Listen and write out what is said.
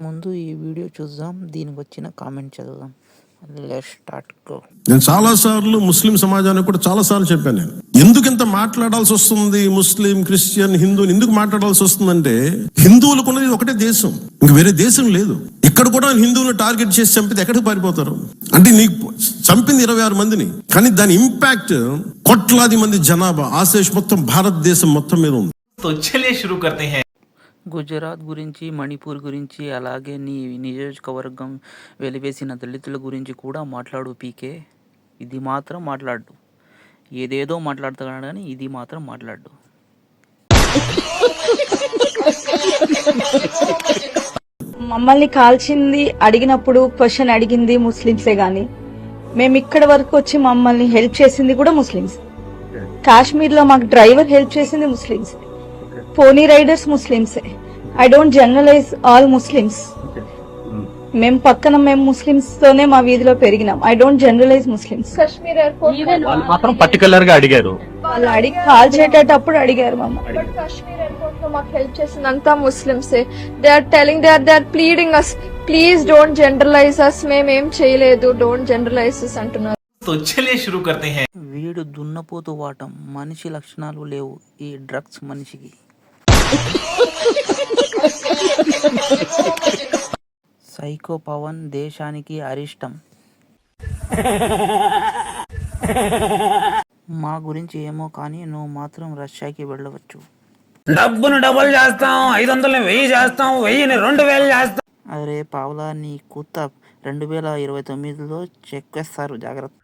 ముందు ఈ వీడియో చూద్దాం దీనికి వచ్చిన కామెంట్ చదువుదాం లెట్ స్టార్ట్ గో నేను చాలా సార్లు ముస్లిం సమాజానికి కూడా చాలా సార్లు చెప్పాను నేను ఎందుకు ఇంత మాట్లాడాల్సి వస్తుంది ముస్లిం క్రిస్టియన్ హిందూ ఎందుకు మాట్లాడాల్సి వస్తుందంటే హిందువులకు ఉన్నది ఒకటే దేశం ఇంక వేరే దేశం లేదు ఇక్కడ కూడా హిందువులను టార్గెట్ చేసి చంపితే ఎక్కడికి పారిపోతారు అంటే నీకు చంపింది ఇరవై ఆరు మందిని కానీ దాని ఇంపాక్ట్ కోట్లాది మంది జనాభా ఆశేష్ మొత్తం భారతదేశం మొత్తం మీద ఉంది तो चलिए शुरू करते हैं గుజరాత్ గురించి మణిపూర్ గురించి అలాగే నీ నియోజకవర్గం వెలివేసిన దళితుల గురించి కూడా మాట్లాడు పీకే. ఇది మాత్రం మాట్లాడు. ఏదేదో మాట్లాడుతున్నాడు కానీ ఇది మాత్రం మాట్లాడు. మమ్మల్ని కాల్చింది అడిగినప్పుడు క్వశ్చన్ అడిగింది ముస్లిమ్సే గాని. మేము ఇక్కడ వరకు వచ్చి మమ్మల్ని హెల్ప్ చేసింది కూడా ముస్లిమ్స్. కాశ్మీర్లో మాకు డ్రైవర్ హెల్ప్ చేసింది Muslims. Pony riders ముస్లిమ్సే I don't generalise all Muslims మేము పక్కన మేము ముస్లిమ్స్ తోనే మా వీధిలో పెరిగినాం I don't generalise Muslims Kashmir airport వాళ్ళు మాత్రం పర్టికులర్ గా అడిగారు వాళ్ళు అడిగి కాల్ చేసేటప్పుడు అడిగారు మమ్మల్ని బట్ కాశ్మీర్ ఎయిర్పోర్ట్ లో మాకు హెల్ప్ చేసిందంతా ముస్లిమ్సే they are telling they are they are pleading us please don't generalise us మేమేం చేయలేదు డోంట్ జనరలైజ్ అస్ అంటున్నారు तो चलिए शुरू करते हैं వీడు దున్నపోతు వాటం మనిషి లక్షణాలు లేవు ఈ డ్రగ్స్ మనిషికి సైకో పవన్ దేశానికి అరిష్టం. మా గురించి ఏమో కానీ నువ్వు మాత్రం రష్యాకి వెళ్ళవచ్చు. డబ్బును డబుల్ చేస్తాం ఐదు వందలని వెయ్యి చేస్తాం వెయ్యిని రెండు వేలు చేస్తాం. అరే పావులా నీ కుత్త. రెండు వేల ఇరవై తొమ్మిదిలో చెక్కేస్తారు జాగ్రత్త.